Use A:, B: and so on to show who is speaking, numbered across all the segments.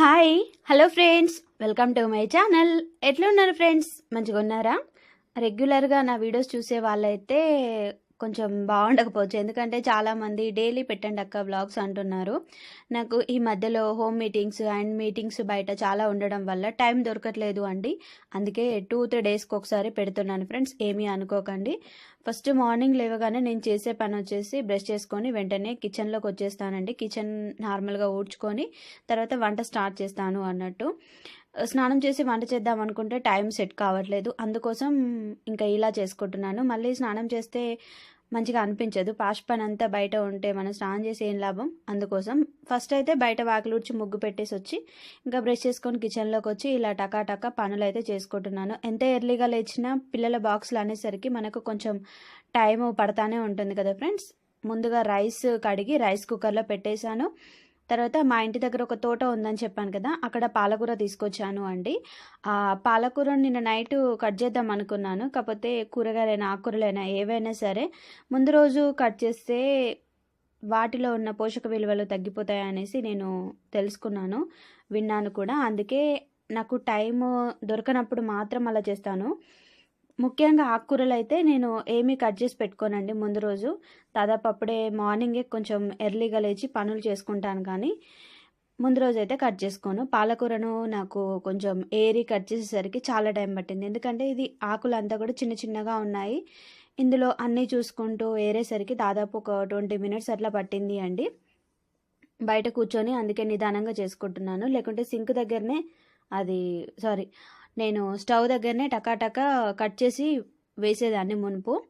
A: Hi hello friends. Welcome to my channel. ఎట్లున్నారు friends? మంచిగా ఉన్నారా రెగ్యులర్గా నా వీడియోస్ చూసే వాళ్ళైతే కొంచెం బాగుండకపోవచ్చు. ఎందుకంటే చాలామంది డైలీ పెట్టండి అక్క వ్లాగ్స్ అంటున్నారు. నాకు ఈ మధ్యలో హోమ్ మీటింగ్స్ అండ్ మీటింగ్స్ బయట చాలా ఉండడం వల్ల టైం దొరకట్లేదు అండి. అందుకే టూ త్రీ డేస్కి ఒకసారి పెడుతున్నాను ఫ్రెండ్స్. ఏమీ అనుకోకండి. ఫస్ట్ మార్నింగ్ లేవగానే నేను చేసే పని వచ్చేసి బ్రష్ చేసుకొని వెంటనే కిచెన్లోకి వచ్చేస్తానండి. కిచెన్ నార్మల్గా ఊడ్చుకొని తర్వాత వంట స్టార్ట్ చేస్తాను అన్నట్టు. స్నానం చేసి వంట చేద్దాం అనుకుంటే టైం సెట్ కావట్లేదు. అందుకోసం ఇంకా ఇలా చేసుకుంటున్నాను. మళ్ళీ స్నానం చేస్తే మంచిగా అనిపించదు. పాష్ పని అంతా బయట ఉంటే మనం స్నానం చేసి ఏం లాభం? అందుకోసం ఫస్ట్ అయితే బయట వాకిలుడ్చి ముగ్గు పెట్టేసి వచ్చి ఇంకా బ్రష్ చేసుకొని కిచెన్లోకి వచ్చి ఇలా టకా టకా పనులు అయితే చేసుకుంటున్నాను. ఎంత ఎర్లీగా లేచినా పిల్లల బాక్సులు అనేసరికి మనకు కొంచెం టైం పడతానే ఉంటుంది కదా ఫ్రెండ్స్ ముందుగా రైస్ కడిగి రైస్ కుక్కర్లో పెట్టేశాను. తర్వాత మా ఇంటి దగ్గర ఒక తోట ఉందని చెప్పాను కదా అక్కడ పాలకూర తీసుకొచ్చాను అండి. ఆ పాలకూర నిన్న నైట్ కట్ చేద్దాం అనుకున్నాను. కాకపోతే కూరగాయలైనా ఆకుకూరలైనా ఏవైనా సరే ముందు రోజు కట్ చేస్తే వాటిలో ఉన్న పోషక విలువలు తగ్గిపోతాయి అనేసి నేను తెలుసుకున్నాను విన్నాను కూడా. అందుకే నాకు టైం దొరకనప్పుడు మాత్రం అలా చేస్తాను. ముఖ్యంగా ఆకుకూరలు అయితే నేను ఏమీ కట్ చేసి పెట్టుకోనండి ముందు రోజు. దాదాపు అప్పుడే మార్నింగే కొంచెం ఎర్లీగా లేచి పనులు చేసుకుంటాను కానీ ముందు రోజు అయితే కట్ చేసుకోను. పాలకూరను నాకు కొంచెం ఏరి కట్ చేసేసరికి చాలా టైం పట్టింది. ఎందుకంటే ఇది ఆకులు అంతా కూడా చిన్న చిన్నగా ఉన్నాయి. ఇందులో అన్నీ చూసుకుంటూ ఏరేసరికి దాదాపు ఒక ట్వంటీ మినిట్స్ అట్లా పట్టింది అండి. బయట కూర్చొని అందుకే నిదానంగా చేసుకుంటున్నాను. లేకుంటే సింక్ దగ్గరనే అది సారీ నేను స్టవ్ దగ్గరనే టకాటకా కట్ చేసి వేసేదాన్ని మునుపు.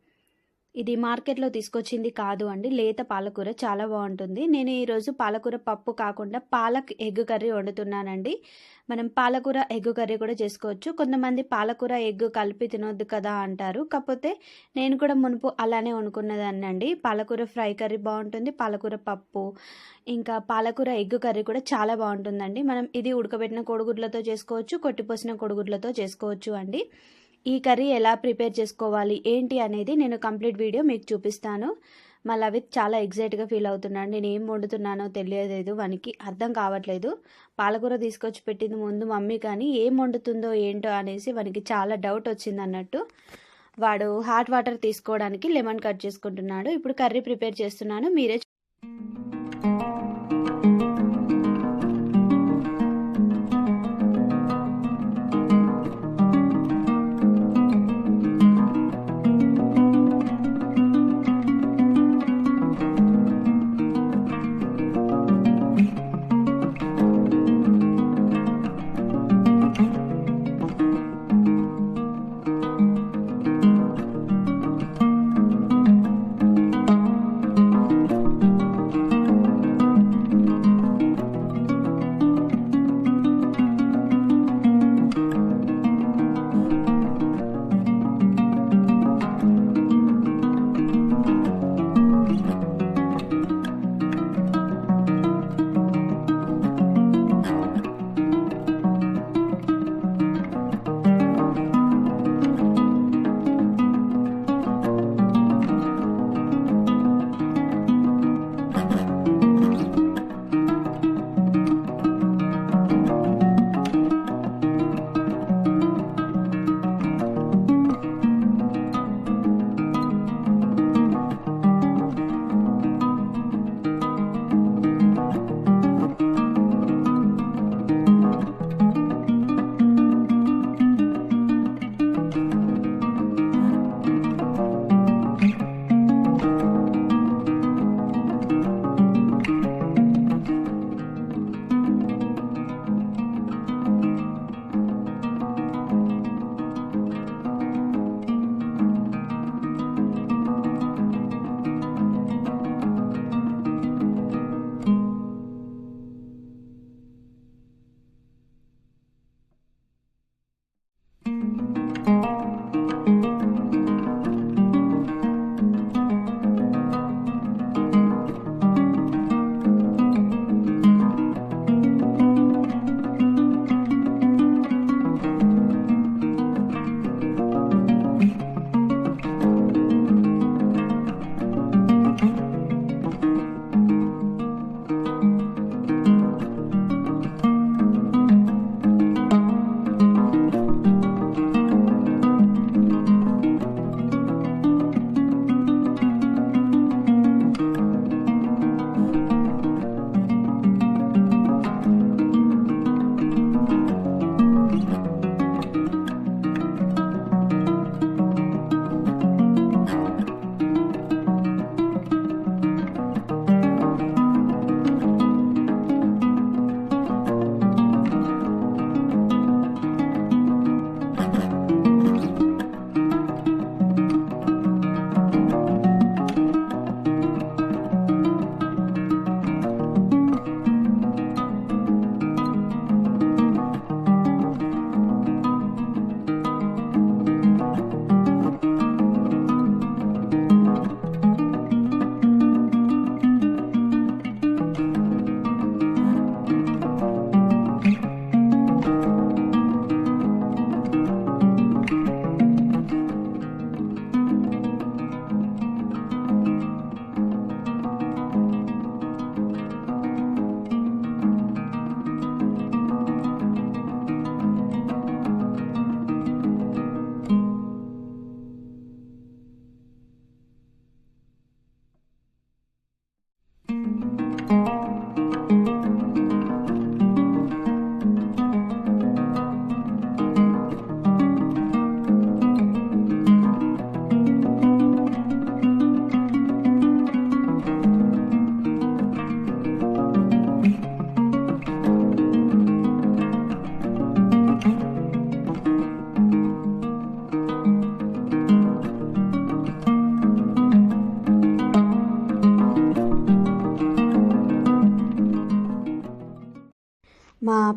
A: ఇది మార్కెట్లో తీసుకొచ్చింది కాదు అండి. లేత పాలకూర చాలా బాగుంటుంది. నేను ఈరోజు పాలకూర పప్పు కాకుండా పాలక్ ఎగ్ కర్రీ వండుతున్నానండి. మనం పాలకూర ఎగ్ కర్రీ కూడా చేసుకోవచ్చు. కొంతమంది పాలకూర ఎగ్ కలిపి తినొద్దు కదా అంటారు. కాకపోతే నేను కూడా మునుపు అలానే వండుకున్నదాన్ని అండి పాలకూర ఫ్రై కర్రీ బాగుంటుంది. పాలకూర పప్పు ఇంకా పాలకూర ఎగ్ కర్రీ కూడా చాలా బాగుంటుందండి. మనం ఇది ఉడకబెట్టిన కోడిగుడ్లతో చేసుకోవచ్చు కొట్టిపోసిన కోడిగుడ్లతో చేసుకోవచ్చు అండి. ఈ కర్రీ ఎలా ప్రిపేర్ చేసుకోవాలి ఏంటి అనేది నేను కంప్లీట్ వీడియో మీకు చూపిస్తాను. మా లవిత్ చాలా ఎగ్జైట్గా ఫీల్ అవుతున్నాడు నేను ఏం వండుతున్నానో తెలియలేదు వానికి అర్థం కావట్లేదు. పాలకూర తీసుకొచ్చి పెట్టింది ముందు మమ్మీ కానీ ఏం వండుతుందో ఏంటో అనేసి వానికి చాలా డౌట్ వచ్చింది అన్నట్టు. వాడు హాట్ వాటర్ తీసుకోవడానికి లెమన్ కట్ చేసుకుంటున్నాడు. ఇప్పుడు కర్రీ ప్రిపేర్ చేస్తున్నాను. మీరే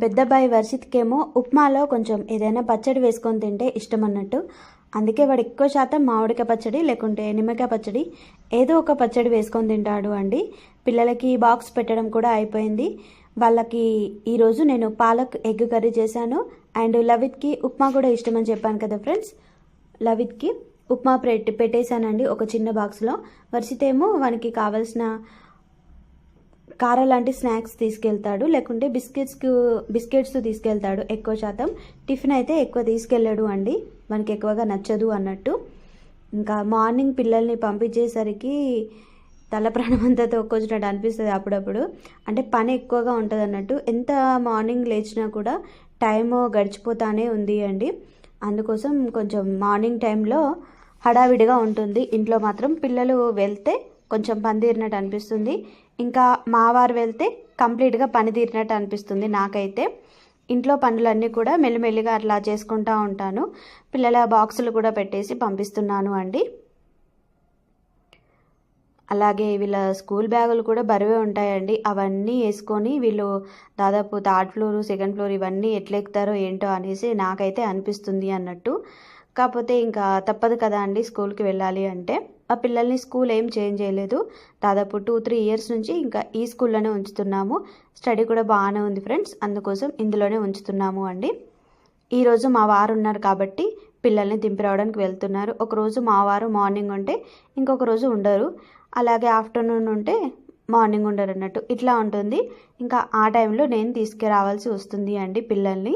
A: పెద్దబ్బాయి వర్షిత్కేమో ఉప్మాలో కొంచెం ఏదైనా పచ్చడి వేసుకొని తింటే ఇష్టం అన్నట్టు అందుకే వాడు ఎక్కువ శాతం మామిడికాయ పచ్చడి లేకుంటే నిమ్మకాయ పచ్చడి ఏదో ఒక పచ్చడి వేసుకొని తింటాడు అండి. పిల్లలకి బాక్స్ పెట్టడం కూడా అయిపోయింది. వాళ్ళకి ఈరోజు నేను పాలక్ ఎగ్ కర్రీ చేశాను. అండ్ లవిత్కి ఉప్మా కూడా ఇష్టం అని చెప్పాను కదా ఫ్రెండ్స్. లవిత్కి ఉప్మా పెట్టి పెట్టేశానండి ఒక చిన్న బాక్స్లో. వర్షితేమో వానికి కావాల్సిన కార లాంటి స్నాక్స్ తీసుకెళ్తాడు లేకుంటే బిస్కెట్స్ బిస్కెట్స్ తీసుకెళ్తాడు ఎక్కువ శాతం. టిఫిన్ అయితే ఎక్కువ తీసుకెళ్ళాడు అండి. మనకి ఎక్కువగా నచ్చదు అన్నట్టు. ఇంకా మార్నింగ్ పిల్లల్ని పంపించేసరికి తల ప్రాణమంతతో ఒక్కొచ్చినట్టు అనిపిస్తుంది అప్పుడప్పుడు. అంటే పని ఎక్కువగా ఉంటుంది అన్నట్టు. ఎంత మార్నింగ్ లేచినా కూడా టైం గడిచిపోతానే ఉంది అండి. అందుకోసం కొంచెం మార్నింగ్ టైంలో హడావిడిగా ఉంటుంది. ఇంట్లో మాత్రం పిల్లలు వెళ్తే కొంచెం పందిరినట్టు అనిపిస్తుంది. ఇంకా మా వారు వెళ్తే కంప్లీట్గా పని తీరినట్టు అనిపిస్తుంది నాకైతే. ఇంట్లో పనులన్నీ కూడా మెల్లిమెల్లిగా అట్లా చేసుకుంటూ ఉంటాను. పిల్లల బాక్సులు కూడా పెట్టేసి పంపిస్తున్నాను అండి. అలాగే వీళ్ళ స్కూల్ బ్యాగులు కూడా బరువే ఉంటాయండి. అవన్నీ వేసుకొని వీళ్ళు దాదాపు థర్డ్ ఫ్లోర్ సెకండ్ ఫ్లోర్ ఇవన్నీ ఎట్లెక్తారో ఏంటో అనేసి నాకైతే అనిపిస్తుంది అన్నట్టు. కాకపోతే ఇంకా తప్పదు కదా అండి స్కూల్కి వెళ్ళాలి అంటే. ఆ పిల్లల్ని స్కూల్ ఏం చేంజ్ చేయలేదు. దాదాపు టూ త్రీ ఇయర్స్ నుంచి ఇంకా ఈ స్కూల్లోనే ఉంచుతున్నాము. స్టడీ కూడా బాగానే ఉంది ఫ్రెండ్స్. అందుకోసం ఇందులోనే ఉంచుతున్నాము అండి. ఈరోజు మా వారు ఉన్నారు కాబట్టి పిల్లల్ని దింపి రావడానికి వెళ్తున్నారు. ఒకరోజు మా వారు మార్నింగ్ ఉంటే ఇంకొక రోజు ఉండరు. అలాగే ఆఫ్టర్నూన్ ఉంటే మార్నింగ్ ఉండరు అన్నట్టు ఇట్లా ఉంటుంది. ఇంకా ఆ టైంలో నేను తీసుకురావాల్సి వస్తుంది అండి పిల్లల్ని.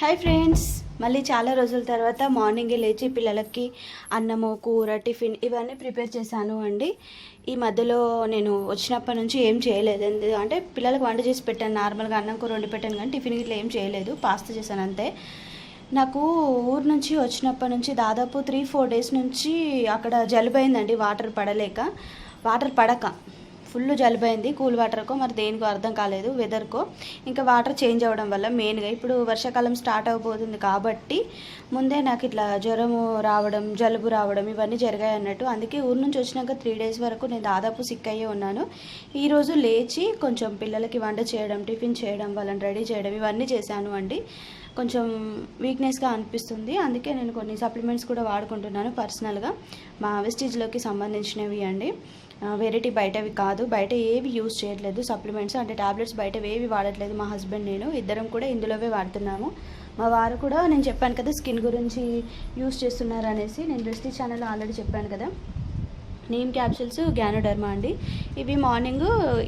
A: Hi friends. మళ్ళీ చాలా రోజుల తర్వాత మార్నింగే లేచి పిల్లలకి అన్నము కూర టిఫిన్ ఇవన్నీ ప్రిపేర్ చేశాను అండి. ఈ మధ్యలో నేను వచ్చినప్పటి నుంచి ఏం చేయలేదు. అంటే పిల్లలకు వంట చేసి పెట్టాను. నార్మల్గా అన్నం కూర వండి పెట్టాను కానీ టిఫిన్ ఇట్లా ఏం చేయలేదు. పాస్తా చేశాను అంతే. నాకు ఊరు నుంచి వచ్చినప్పటి నుంచి దాదాపు త్రీ ఫోర్ డేస్ నుంచి అక్కడ జలుబైందండి. వాటర్ పడలేక. వాటర్ పడక. ఫుల్ జలిపోయింది కూల్ వాటర్కో మరి దేనికో అర్థం కాలేదు వెదర్కో. ఇంకా వాటర్ చేంజ్ అవ్వడం వల్ల మెయిన్గా ఇప్పుడు వర్షాకాలం స్టార్ట్ అవ్వబోతుంది కాబట్టి ముందే నాకు ఇట్లా జ్వరము రావడం జలుబు రావడం ఇవన్నీ జరిగాయి అన్నట్టు. అందుకే ఊరు నుంచి వచ్చినాక త్రీ డేస్ వరకు నేను దాదాపు సిక్ అయ్యే ఉన్నాను. ఈరోజు లేచి కొంచెం పిల్లలకి వంట చేయడం టిఫిన్ చేయడం వాళ్ళని రెడీ చేయడం ఇవన్నీ చేశాను అండి. కొంచెం వీక్నెస్గా అనిపిస్తుంది. అందుకే నేను కొన్ని సప్లిమెంట్స్ కూడా వాడుకుంటున్నాను పర్సనల్గా. మా వెస్టీజ్లోకి సంబంధించినవి అండి. వెరైటీ బయటవి కాదు. బయట ఏవి యూజ్ చేయట్లేదు సప్లిమెంట్స్. అంటే టాబ్లెట్స్ బయట ఏవి వాడట్లేదు. మా హస్బెండ్ నేను ఇద్దరం కూడా ఇందులోవే వాడుతున్నాము. మా వారు కూడా నేను చెప్పాను కదా స్కిన్ గురించి యూజ్ చేస్తున్నారు అనేసి నేను దృష్టి ఛానల్లో ఆల్రెడీ చెప్పాను కదా. నీమ్ క్యాప్సిల్స్ గ్యానోడర్మా అండి. ఇవి మార్నింగ్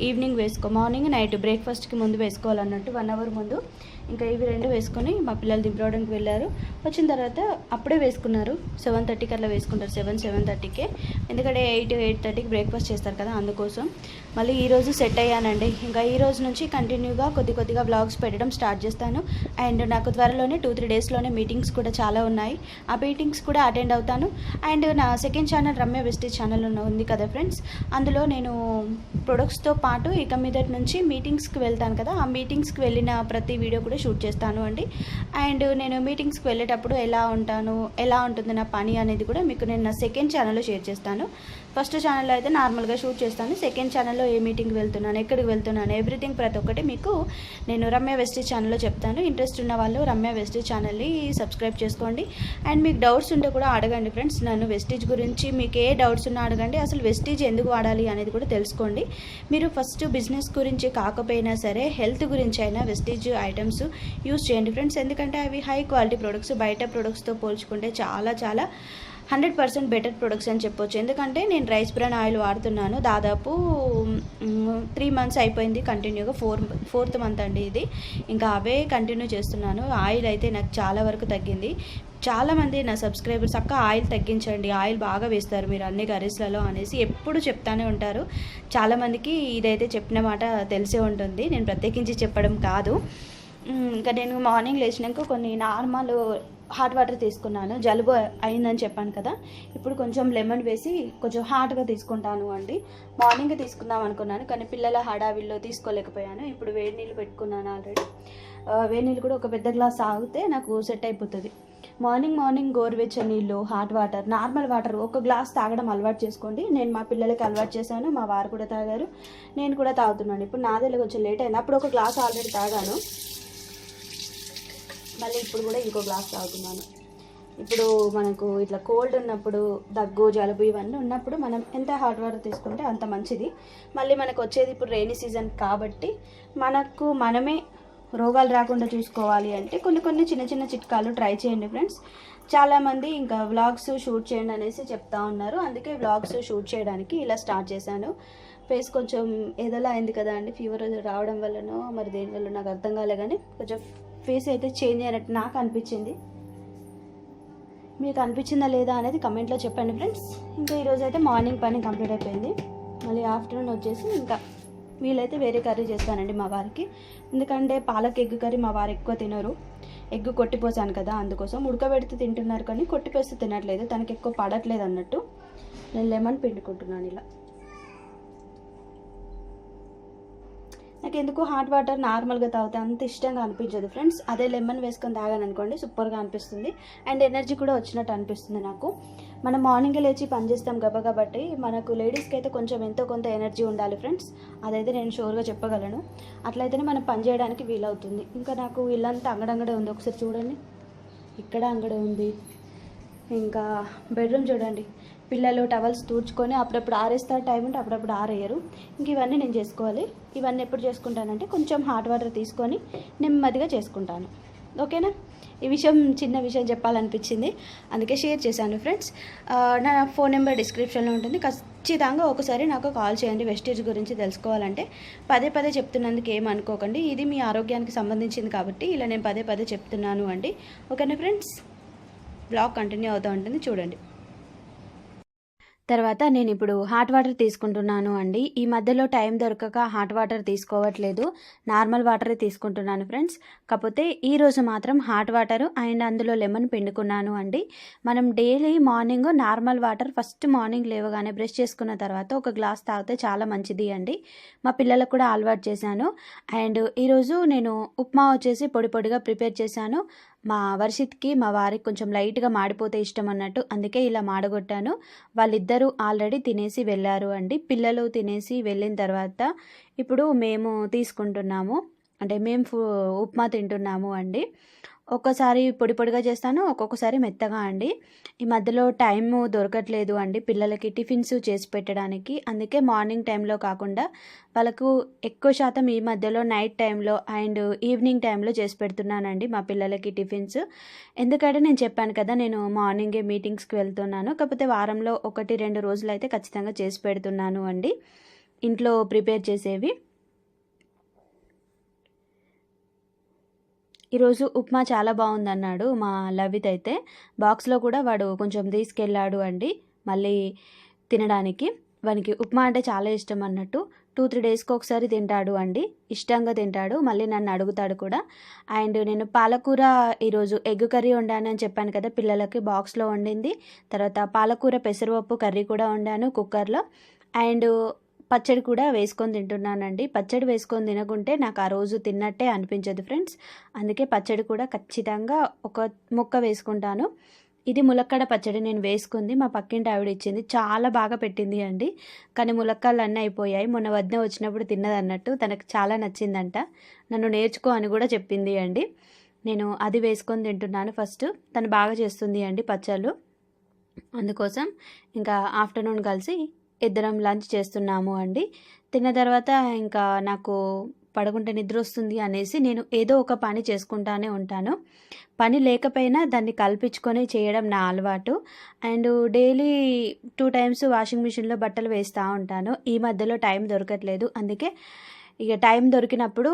A: ఈవినింగ్ వేసుకో మార్నింగ్ నైట్ బ్రేక్ఫాస్ట్కి ముందు వేసుకోవాలన్నట్టు వన్ అవర్ ముందు. ఇంకా ఇవి రెండు వేసుకొని మా పిల్లలు దింపడానికి వెళ్ళారు. వచ్చిన తర్వాత అప్పుడే వేసుకున్నారు. సెవెన్ థర్టీకి అట్లా వేసుకుంటారు. సెవెన్ సెవెన్ థర్టీకే. ఎందుకంటే ఎయిట్ ఎయిట్ థర్టీకి బ్రేక్ఫాస్ట్ చేస్తారు కదా అందుకోసం. మళ్ళీ ఈరోజు సెట్ అయ్యానండి. ఇంకా ఈ రోజు నుంచి కంటిన్యూగా కొద్ది కొద్దిగా బ్లాగ్స్ పెట్టడం స్టార్ట్ చేస్తాను. అండ్ నాకు త్వరలోనే టూ త్రీ డేస్లోనే మీటింగ్స్ కూడా చాలా ఉన్నాయి. ఆ మీటింగ్స్ కూడా అటెండ్ అవుతాను. అండ్ నా second channel Ramya vestige channel ఉంది కదా ఫ్రెండ్స్. అందులో నేను ప్రొడక్ట్స్తో పాటు ఇక మీదటి నుంచి మీటింగ్స్కి వెళ్తాను కదా. ఆ మీటింగ్స్కి వెళ్ళిన ప్రతి వీడియో కూడా షూట్ చేస్తాను అండి. అండ్ నేను మీటింగ్స్కి వెళ్ళేటప్పుడు ఎలా ఉంటాను ఎలా ఉంటుంది నా పని అనేది కూడా మీకు నేను నా సెకండ్ ఛానల్లో షేర్ చేస్తాను. ఫస్ట్ ఛానల్లో అయితే నార్మల్గా షూట్ చేస్తాను. సెకండ్ ఛానల్లో ఏ మీటింగ్కి వెళ్తున్నాను ఎక్కడికి వెళ్తున్నాను ఎవ్రీథింగ్ ప్రతి ఒక్కటి మీకు నేను రమ్య వెస్టీ ఛానల్లో చెప్తాను. ఇంట్రెస్ట్ ఉన్న వాళ్ళు రమ్య వెస్టీ ఛానల్ని సబ్స్క్రైబ్ చేసుకోండి. అండ్ మీకు డౌట్స్ ఉంటే కూడా అడగండి ఫ్రెండ్స్ నన్ను వెస్టీజ్ గురించి మీకు ఏ డౌట్స్ ఉన్నా అడగండి. అసలు వెస్టీజ్ ఎందుకు వాడాలి అనేది కూడా తెలుసుకోండి. మీరు ఫస్ట్ బిజినెస్ గురించి కాకపోయినా సరే హెల్త్ గురించి అయినా వెస్టీజ్ ఐటమ్స్ యూస్ చేయండి ఫ్రెండ్స్ ఎందుకంటే అవి హై క్వాలిటీ ప్రొడక్ట్స్ బయట ప్రొడక్ట్స్తో పోల్చుకుంటే చాలా చాలా హండ్రెడ్ పర్సెంట్ బెటర్ ప్రొడక్ట్స్ అని చెప్పొచ్చు. ఎందుకంటే నేను రైస్ బ్రాన్ ఆయిల్ వాడుతున్నాను. దాదాపు త్రీ మంత్స్ అయిపోయింది కంటిన్యూగా. ఫోర్ ఫోర్త్ మంత్ అండి ఇది. ఇంకా అవే కంటిన్యూ చేస్తున్నాను. ఆయిల్ అయితే నాకు చాలా వరకు తగ్గింది. చాలామంది నా సబ్స్క్రైబర్స్ అక్క ఆయిల్ తగ్గించండి. ఆయిల్ బాగా వేస్తారు మీరు అన్ని కర్రీస్లలో అనేసి ఎప్పుడు చెప్తానే ఉంటారు. చాలామందికి ఇదైతే చెప్పిన మాట తెలిసే ఉంటుంది. నేను ప్రత్యేకించి చెప్పడం కాదు. ఇంకా నేను మార్నింగ్ లేచినాక కొన్ని నార్మల్ హాట్ వాటర్ తీసుకున్నాను. జలుబు అయిందని చెప్పాను కదా. ఇప్పుడు కొంచెం లెమన్ వేసి కొంచెం హాట్గా తీసుకుంటాను అండి. మార్నింగ్ తీసుకుందాం అనుకున్నాను కానీ పిల్లల హడావిల్లో తీసుకోలేకపోయాను. ఇప్పుడు వేడి నీళ్ళు పెట్టుకున్నాను ఆల్రెడీ వేడి నీళ్ళు కూడా ఒక పెద్ద గ్లాస్ తాగితే నాకు సెట్ అయిపోతుంది. మార్నింగ్ మార్నింగ్ గోరువెచ్చని నీళ్ళు హాట్ వాటర్ నార్మల్ వాటర్ ఒక గ్లాస్ తాగడం అలవాటు చేసుకోండి. నేను మా పిల్లలకి అలవాటు చేశాను మా వారు కూడా తాగారు. నేను కూడా తాగుతున్నాను. ఇప్పుడు నాదే కొంచెం లేట్ అయింది. అప్పుడు ఒక గ్లాస్ ఆల్రెడీ తాగాను. మళ్ళీ ఇప్పుడు కూడా ఇంకో గ్లాస్ తాగుతున్నాను. ఇప్పుడు మనకు ఇట్లా కోల్డ్ ఉన్నప్పుడు దగ్గు జలుబు ఇవన్నీ ఉన్నప్పుడు మనం ఎంత హాట్ వాటర్ తీసుకుంటే అంత మంచిది. మళ్ళీ మనకు వచ్చేది ఇప్పుడు రెయినీ సీజన్ కాబట్టి మనకు మనమే రోగాలు రాకుండా చూసుకోవాలి అంటే కొన్ని కొన్ని చిన్న చిన్న చిట్కాలు ట్రై చేయండి ఫ్రెండ్స్ చాలామంది ఇంకా వ్లాగ్స్ షూట్ చేయండి అనేసి చెప్తా ఉన్నారు. అందుకే వ్లాగ్స్ షూట్ చేయడానికి ఇలా స్టార్ట్ చేశాను. ఫేస్ కొంచెం ఏదోలా అయింది కదా అండి? ఫీవర్ రావడం వల్లనో మరి దేని వల్ల నాకు అర్థం కాలే కానీ కొంచెం ఫేస్ అయితే చేంజ్ అయినట్టు నాకు అనిపించింది. మీకు అనిపించిందా లేదా అనేది కమెంట్లో చెప్పండి ఫ్రెండ్స్. ఇంకా ఈరోజు అయితే మార్నింగ్ పని కంప్లీట్ అయిపోయింది. మళ్ళీ ఆఫ్టర్నూన్ వచ్చేసి ఇంకా వీలైతే వేరే కర్రీ చేస్తానండి మా వారికి. ఎందుకంటే పాలక్ ఎగ్ కర్రీ మా వారు ఎక్కువ తినరు. ఎగ్ కొట్టిపోసాను కదా అందుకోసం ఉడకబెడితే తింటున్నారు కానీ కొట్టిపోస్తే తినట్లేదు. తనకి ఎక్కువ పడట్లేదు అన్నట్టు. నేను లెమన్ పిండుకుంటున్నాను ఇలా. నాకు ఎందుకు హాట్ వాటర్ నార్మల్గా తాగితే అంత ఇష్టంగా అనిపించదు ఫ్రెండ్స్. అదే లెమన్ వేసుకొని తాగాను అనుకోండి సూపర్గా అనిపిస్తుంది. అండ్ ఎనర్జీ కూడా వచ్చినట్టు అనిపిస్తుంది నాకు. మనం మార్నింగ్ లేచి పని చేస్తాం గబ కాబట్టి మనకు లేడీస్కి అయితే కొంచెం ఎంతో కొంత ఎనర్జీ ఉండాలి ఫ్రెండ్స్. అదైతే నేను షూర్గా చెప్పగలను. అట్లయితేనే మనం పని చేయడానికి వీలవుతుంది. ఇంకా నాకు ఇల్లంతా అంగడంగడే ఉంది. ఒకసారి చూడండి. ఇక్కడ అంగడే ఉంది. ఇంకా బెడ్రూమ్ చూడండి. పిల్లలు టవల్స్ తూడ్చుకొని అప్పుడప్పుడు ఆరేస్తారు టైం ఉంటే అప్పుడప్పుడు ఆరేయరు. ఇంక ఇవన్నీ నేను చేసుకోవాలి. ఇవన్నీ ఎప్పుడు చేసుకుంటానంటే కొంచెం హాట్ వాటర్ తీసుకొని నెమ్మదిగా చేసుకుంటాను. ఓకేనా? ఈ విషయం చిన్న విషయం చెప్పాలనిపించింది. అందుకే షేర్ చేశాను ఫ్రెండ్స్. నా ఫోన్ నెంబర్ డిస్క్రిప్షన్లో ఉంటుంది. ఖచ్చితంగా ఒకసారి నాకు కాల్ చేయండి వెస్టేజ్ గురించి తెలుసుకోవాలంటే. పదే పదే చెప్తున్నందుకు ఏమనుకోకండి ఇది మీ ఆరోగ్యానికి సంబంధించింది కాబట్టి ఇలా నేను పదే పదే చెప్తున్నాను అండి. ఓకేనా ఫ్రెండ్స్? బ్లాగ్ కంటిన్యూ అవుతూ ఉంటుంది. చూడండి. తర్వాత నేను ఇప్పుడు హాట్ వాటర్ తీసుకుంటున్నాను అండి. ఈ మధ్యలో టైం దొరకక హాట్ వాటర్ తీసుకోవట్లేదు. నార్మల్ వాటరే తీసుకుంటున్నాను ఫ్రెండ్స్ కాకపోతే ఈరోజు మాత్రం హాట్ వాటర్ అండ్ అందులో లెమన్ పిండుకున్నాను అండి. మనం daily morning normal water first morning లేవగానే బ్రష్ చేసుకున్న తర్వాత ఒక గ్లాస్ తాగితే చాలా మంచిది అండి. మా పిల్లలకు కూడా అలవాటు చేశాను. అండ్ ఈరోజు నేను ఉప్మా వచ్చేసి పొడి పొడిగా ప్రిపేర్ చేశాను. మా వర్షిత్కి మా వారికి కొంచెం లైట్గా మాడిపోతే ఇష్టం అన్నట్టు అందుకే ఇలా మాడగొట్టాను. వాళ్ళిద్దరూ ఆల్రెడీ తినేసి వెళ్ళారు అండి. పిల్లలు తినేసి వెళ్ళిన తర్వాత ఇప్పుడు మేము తీసుకుంటున్నాము. అంటే మేము ఫు ఉప్మా తింటున్నాము అండి. ఒక్కోసారి పొడి పొడిగా చేస్తాను ఒక్కొక్కసారి మెత్తగా అండి. ఈ మధ్యలో టైం దొరకట్లేదు అండి పిల్లలకి టిఫిన్స్ చేసి పెట్టడానికి. అందుకే మార్నింగ్ టైంలో కాకుండా వాళ్ళకు ఎక్కువ శాతం ఈ మధ్యలో నైట్ టైంలో అండ్ ఈవినింగ్ టైంలో చేసి పెడుతున్నానండి మా పిల్లలకి టిఫిన్స్. ఎందుకంటే నేను చెప్పాను కదా నేను మార్నింగే మీటింగ్స్కి వెళ్తున్నాను. కాకపోతే వారంలో ఒకటి రెండు రోజులు అయితే ఖచ్చితంగా చేసి పెడుతున్నాను అండి. ఇంట్లో ప్రిపేర్ చేసేవి. ఈరోజు ఉప్మా చాలా బాగుందన్నాడు మా లవిత్ అయితే. బాక్స్లో కూడా వాడు కొంచెం తీసుకెళ్ళాడు అండి మళ్ళీ తినడానికి. వానికి ఉప్మా అంటే చాలా ఇష్టం అన్నట్టు. టూ త్రీ డేస్కి ఒకసారి తింటాడు అండి ఇష్టంగా తింటాడు. మళ్ళీ నన్ను అడుగుతాడు కూడా. అండ్ నేను పాలకూర ఈరోజు ఎగ్ కర్రీ వండాను అని చెప్పాను కదా పిల్లలకి బాక్స్లో వండింది. తర్వాత పాలకూర పెసరపప్పు కర్రీ కూడా వండాను కుక్కర్లో. అండ్ పచ్చడి కూడా వేసుకొని తింటున్నానండి. పచ్చడి వేసుకొని తినకుంటే నాకు ఆ రోజు తిన్నట్టే అనిపించదు ఫ్రెండ్స్. అందుకే పచ్చడి కూడా ఖచ్చితంగా ఒక ముక్క వేసుకుంటాను. ఇది ములక్కడ పచ్చడి నేను వేసుకుంది. మా పక్కింటి ఆవిడ ఇచ్చింది. చాలా బాగా పెట్టింది అండి. కానీ ములక్కాళ్ళు అన్నీ అయిపోయాయి. మొన్న వద్ద వచ్చినప్పుడు తిన్నదన్నట్టు తనకు చాలా నచ్చిందంట. నన్ను నేర్చుకో అని కూడా చెప్పింది అండి. నేను అది వేసుకొని తింటున్నాను ఫస్ట్. తను బాగా చేస్తుంది అండి పచ్చళ్ళు. అందుకోసం ఇంకా ఆఫ్టర్నూన్ కలిసి ఇద్దరం లంచ్ చేస్తున్నాము అండి. తిన్న తర్వాత ఇంకా నాకు పడుకుంటే నిద్ర వస్తుంది అనేసి నేను ఏదో ఒక పని చేసుకుంటానే ఉంటాను. పని లేకపోయినా దాన్ని కల్పించుకొని చేయడం నా అలవాటు. And daily two times washing మిషన్లో బట్టలు వేస్తూ ఉంటాను. ఈ మధ్యలో టైం దొరకట్లేదు. అందుకే ఇక టైం దొరికినప్పుడు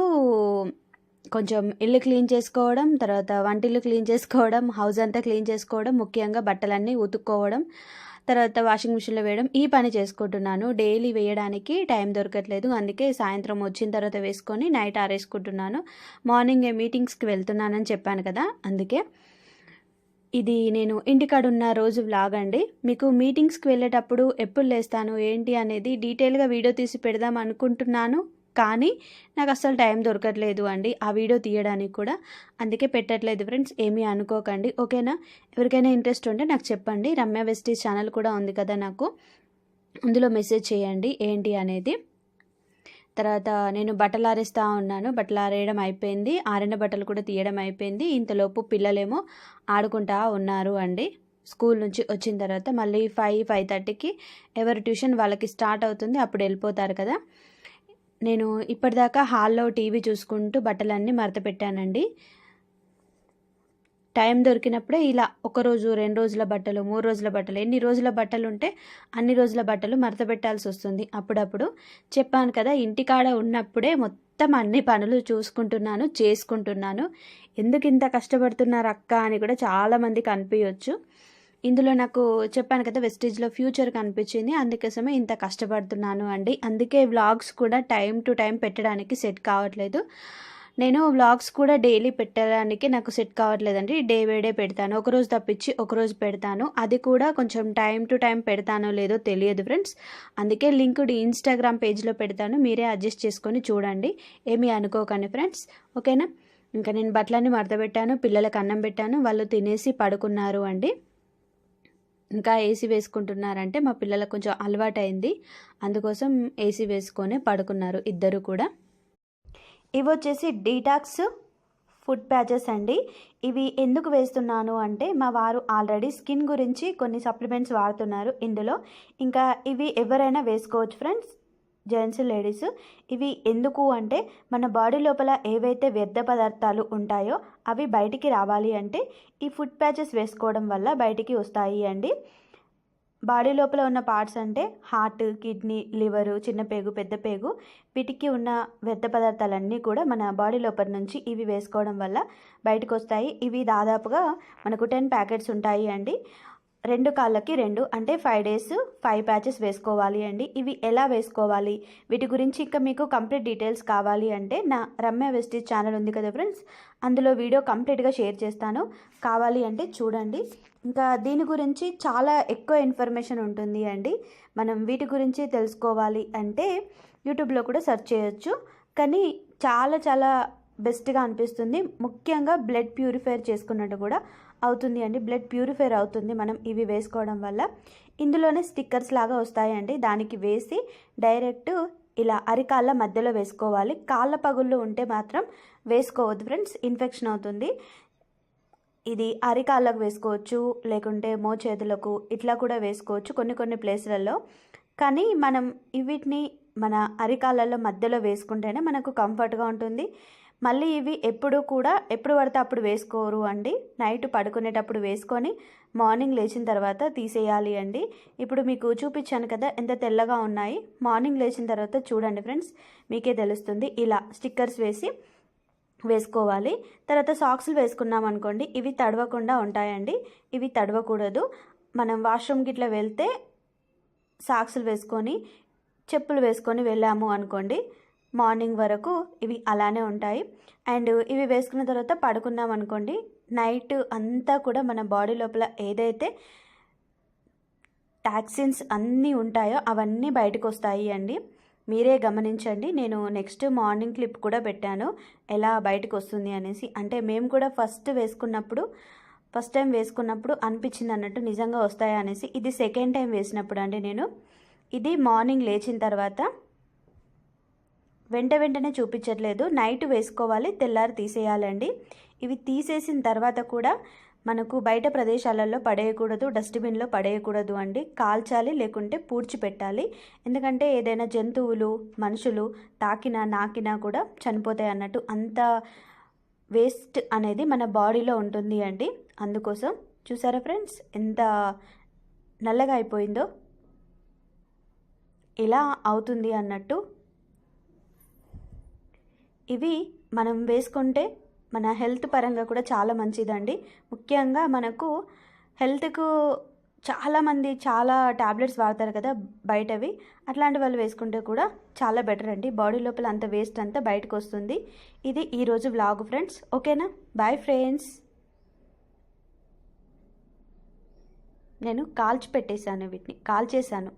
A: కొంచెం ఇల్లు క్లీన్ చేసుకోవడం తర్వాత వంటిల్లు క్లీన్ చేసుకోవడం హౌస్ అంతా క్లీన్ చేసుకోవడం ముఖ్యంగా బట్టలన్నీ ఉతుక్కోవడం తర్వాత వాషింగ్ మిషన్లో వేయడం. ఈ పని చేసుకుంటున్నాను. డైలీ వేయడానికి టైం దొరకట్లేదు. అందుకే సాయంత్రం వచ్చిన తర్వాత వేసుకొని నైట్ ఆరేసుకుంటున్నాను. మార్నింగ్ మీటింగ్స్కి వెళ్తున్నానని చెప్పాను కదా. అందుకే ఇది నేను ఇంటికాడ ఉన్న రోజు వ్లాగ్ అండి. మీకు మీటింగ్స్కి వెళ్ళేటప్పుడు ఎప్పుడు లేస్తాను? ఏంటి అనేది డీటెయిల్గా వీడియో తీసి పెడదాం అనుకుంటున్నాను. కానీ నాకు అస్సలు టైం దొరకట్లేదు అండి ఆ వీడియో తీయడానికి కూడా. అందుకే పెట్టట్లేదు ఫ్రెండ్స్ ఏమీ అనుకోకండి. ఓకేనా? ఎవరికైనా ఇంట్రెస్ట్ ఉంటే నాకు చెప్పండి. రమ్య వెస్టీస్ ఛానల్ కూడా ఉంది కదా నాకు. అందులో మెసేజ్ చేయండి ఏంటి అనేది. తర్వాత నేను బట్టలు ఆరేస్తూ ఉన్నాను. బట్టలు ఆరేయడం అయిపోయింది. ఆరిన బట్టలు కూడా తీయడం అయిపోయింది. ఇంతలోపు పిల్లలేమో ఆడుకుంటా ఉన్నారు అండి. స్కూల్ నుంచి వచ్చిన తర్వాత మళ్ళీ ఫైవ్ ఫైవ్ థర్టీకి ఎవరి ట్యూషన్ వాళ్ళకి స్టార్ట్ అవుతుంది అప్పుడు వెళ్ళిపోతారు కదా. నేను ఇప్పటిదాకా హాల్లో టీవీ చూసుకుంటూ బట్టలన్నీ మరత పెట్టానండి టైం దొరికినప్పుడే ఇలా ఒక రోజు రెండు రోజుల బట్టలు మూడు రోజుల బట్టలు ఎన్ని రోజుల బట్టలు ఉంటే అన్ని రోజుల బట్టలు మరత పెట్టాల్సి వస్తుంది. అప్పుడప్పుడు చెప్పాను కదా ఇంటికాడ ఉన్నప్పుడే మొత్తం అన్ని పనులు చూసుకుంటున్నాను చేసుకుంటున్నాను. ఎందుకు ఇంత కష్టపడుతున్నారు అక్క అని కూడా చాలామందికి అనిపించవచ్చు ఇందులో నాకు చెప్పాను కదా వెస్టేజ్లో ఫ్యూచర్ కనిపించింది. అందుకోసమే ఇంత కష్టపడుతున్నాను అండి. అందుకే వ్లాగ్స్ కూడా టైం టు టైం పెట్టడానికి సెట్ కావట్లేదు. నేను వ్లాగ్స్ కూడా డైలీ పెట్టడానికి నాకు సెట్ కావట్లేదండి. డే బై డే పెడతాను. ఒకరోజు తప్పించి ఒకరోజు పెడతాను. అది కూడా కొంచెం టైం టు టైం పెడతానో లేదో తెలియదు ఫ్రెండ్స్. అందుకే లింక్డ్ ఇన్స్టాగ్రామ్ పేజ్లో పెడతాను. మీరే అడ్జస్ట్ చేసుకొని చూడండి. ఏమీ అనుకోకండి ఫ్రెండ్స్. ఓకేనా? ఇంకా నేను బట్టలన్నీ మడతపెట్టాను పిల్లలకు అన్నం పెట్టాను. వాళ్ళు తినేసి పడుకున్నారు అండి. ఇంకా ఏసీ వేసుకుంటున్నారంటే మా పిల్లలకు కొంచెం అలవాటైంది. అందుకోసం ఏసీ వేసుకొని పడుకున్నారు ఇద్దరు కూడా. ఇవి వచ్చేసి డీటాక్స్ ఫుడ్ ప్యాచెస్ అండి. ఇవి ఎందుకు వేస్తున్నాను అంటే మా వారు ఆల్రెడీ స్కిన్ గురించి కొన్ని సప్లిమెంట్స్ వాడుతున్నారు ఇందులో. ఇంకా ఇవి ఎవరైనా వేసుకోవచ్చు ఫ్రెండ్స్? జెంట్స్ లేడీస్ ఇవి ఎందుకు అంటే మన బాడీ లోపల ఏవైతే వ్యర్థ పదార్థాలు ఉంటాయో అవి బయటికి రావాలి అంటే ఈ ఫుడ్ ప్యాచెస్ వేసుకోవడం వల్ల బయటికి వస్తాయి అండి. బాడీ లోపల ఉన్న పార్ట్స్ అంటే హార్ట్ కిడ్నీ లివరు చిన్న పేగు పెద్ద పేగు వీటికి ఉన్న వ్యర్థ పదార్థాలన్నీ కూడా మన బాడీ లోపల నుంచి ఇవి వేసుకోవడం వల్ల బయటకు వస్తాయి. ఇవి దాదాపుగా మనకు టెన్ ప్యాకెట్స్ ఉంటాయి అండి. రెండు కాళ్ళకి రెండు అంటే ఫైవ్ డేస్ ఫైవ్ ప్యాచెస్ వేసుకోవాలి అండి. ఇవి ఎలా వేసుకోవాలి? వీటి గురించి ఇంకా మీకు కంప్లీట్ డీటెయిల్స్ కావాలి అంటే నా రమ్య వెస్టీజ్ ఛానల్ ఉంది కదా ఫ్రెండ్స్ అందులో వీడియో కంప్లీట్గా షేర్ చేస్తాను. కావాలి అంటే చూడండి. ఇంకా దీని గురించి చాలా ఎక్కువ ఇన్ఫర్మేషన్ ఉంటుంది అండి. మనం వీటి గురించి తెలుసుకోవాలి అంటే యూట్యూబ్లో కూడా సెర్చ్ చేయొచ్చు. కానీ చాలా చాలా బెస్ట్గా అనిపిస్తుంది. ముఖ్యంగా బ్లడ్ ప్యూరిఫైర్ చేసుకున్నట్టు కూడా. అవుతుంది అండి. బ్లడ్ ప్యూరిఫైర్ అవుతుంది మనం ఇవి వేసుకోవడం వల్ల. ఇందులోనే స్టిక్కర్స్ లాగా వస్తాయండి. దానికి వేసి డైరెక్ట్ ఇలా అరికాళ్ళ మధ్యలో వేసుకోవాలి. కాళ్ళ పగుళ్ళు ఉంటే మాత్రం వేసుకోవద్దు ఫ్రెండ్స్ ఇన్ఫెక్షన్ అవుతుంది. ఇది అరికాళ్ళకు వేసుకోవచ్చు లేకుంటే మోచేతులకు ఇట్లా కూడా వేసుకోవచ్చు కొన్ని కొన్ని ప్లేసులలో కానీ మనం వీటిని మన అరికాళ్ళలో మధ్యలో వేసుకుంటేనే మనకు కంఫర్ట్గా ఉంటుంది. మళ్ళీ ఇవి ఎప్పుడు కూడా ఎప్పుడు పడితే అప్పుడు వేసుకోరు అండి. నైట్ పడుకునేటప్పుడు వేసుకొని మార్నింగ్ లేచిన తర్వాత తీసేయాలి అండి. ఇప్పుడు మీకు చూపించాను కదా ఎంత తెల్లగా ఉన్నాయి. మార్నింగ్ లేచిన తర్వాత చూడండి ఫ్రెండ్స్ మీకే తెలుస్తుంది. ఇలా స్టిక్కర్స్ వేసి వేసుకోవాలి. తర్వాత సాక్స్లు వేసుకున్నాం అనుకోండి ఇవి తడవకుండా ఉంటాయండి. ఇవి తడవకూడదు. మనం వాష్రూమ్ గిట్లా వెళ్తే సాక్స్లు వేసుకొని చెప్పులు వేసుకొని వెళ్ళాము అనుకోండి మార్నింగ్ వరకు ఇవి అలానే ఉంటాయి. అండ్ ఇవి వేసుకున్న తర్వాత పడుకున్నాం అనుకోండి నైట్ అంతా కూడా మన బాడీ లోపల ఏదైతే టాక్సిన్స్ అన్నీ ఉంటాయో అవన్నీ బయటకు వస్తాయి అండి. మీరే గమనించండి నేను నెక్స్ట్ మార్నింగ్ క్లిప్ కూడా పెట్టాను ఎలా బయటకు వస్తుంది అనేసి. అంటే మేము కూడా ఫస్ట్ వేసుకున్నప్పుడు ఫస్ట్ టైం వేసుకున్నప్పుడు అనిపించింది అన్నట్టు నిజంగా వస్తాయా అనేసి. ఇది సెకండ్ టైం వేసినప్పుడు అండి నేను. ఇది మార్నింగ్ లేచిన తర్వాత వెంట వెంటనే చూపించట్లేదు. నైట్ వేసుకోవాలి తెల్లారి తీసేయాలండి. ఇవి తీసేసిన తర్వాత కూడా మనకు బయట ప్రదేశాలలో పడేయకూడదు డస్ట్బిన్లో పడేయకూడదు అండి. కాల్చాలి లేకుంటే పూడ్చిపెట్టాలి. ఎందుకంటే ఏదైనా జంతువులు మనుషులు తాకినా నాకినా కూడా చనిపోతాయి అన్నట్టు అంత వేస్ట్ అనేది మన బాడీలో ఉంటుంది అండి. అందుకోసం చూసారా ఫ్రెండ్స్ ఎంత నల్లగా అయిపోయిందో ఇలా అవుతుంది అన్నట్టు ఇవి మనం వేసుకుంటే మన హెల్త్ పరంగా కూడా చాలా మంచిదండి. ముఖ్యంగా మనకు హెల్త్కు చాలామంది చాలా ట్యాబ్లెట్స్ వాడతారు కదా బయటవి. అట్లాంటి వాళ్ళు వేసుకుంటే కూడా చాలా బెటర్ అండి. బాడీ లోపల అంత వేస్ట్ అంతా బయటకు వస్తుంది ఇది ఈరోజు వ్లాగ్ ఫ్రెండ్స్. ఓకేనా? Bye friends. నేను కాల్చి పెట్టేశాను వీటిని. కాల్చేశాను.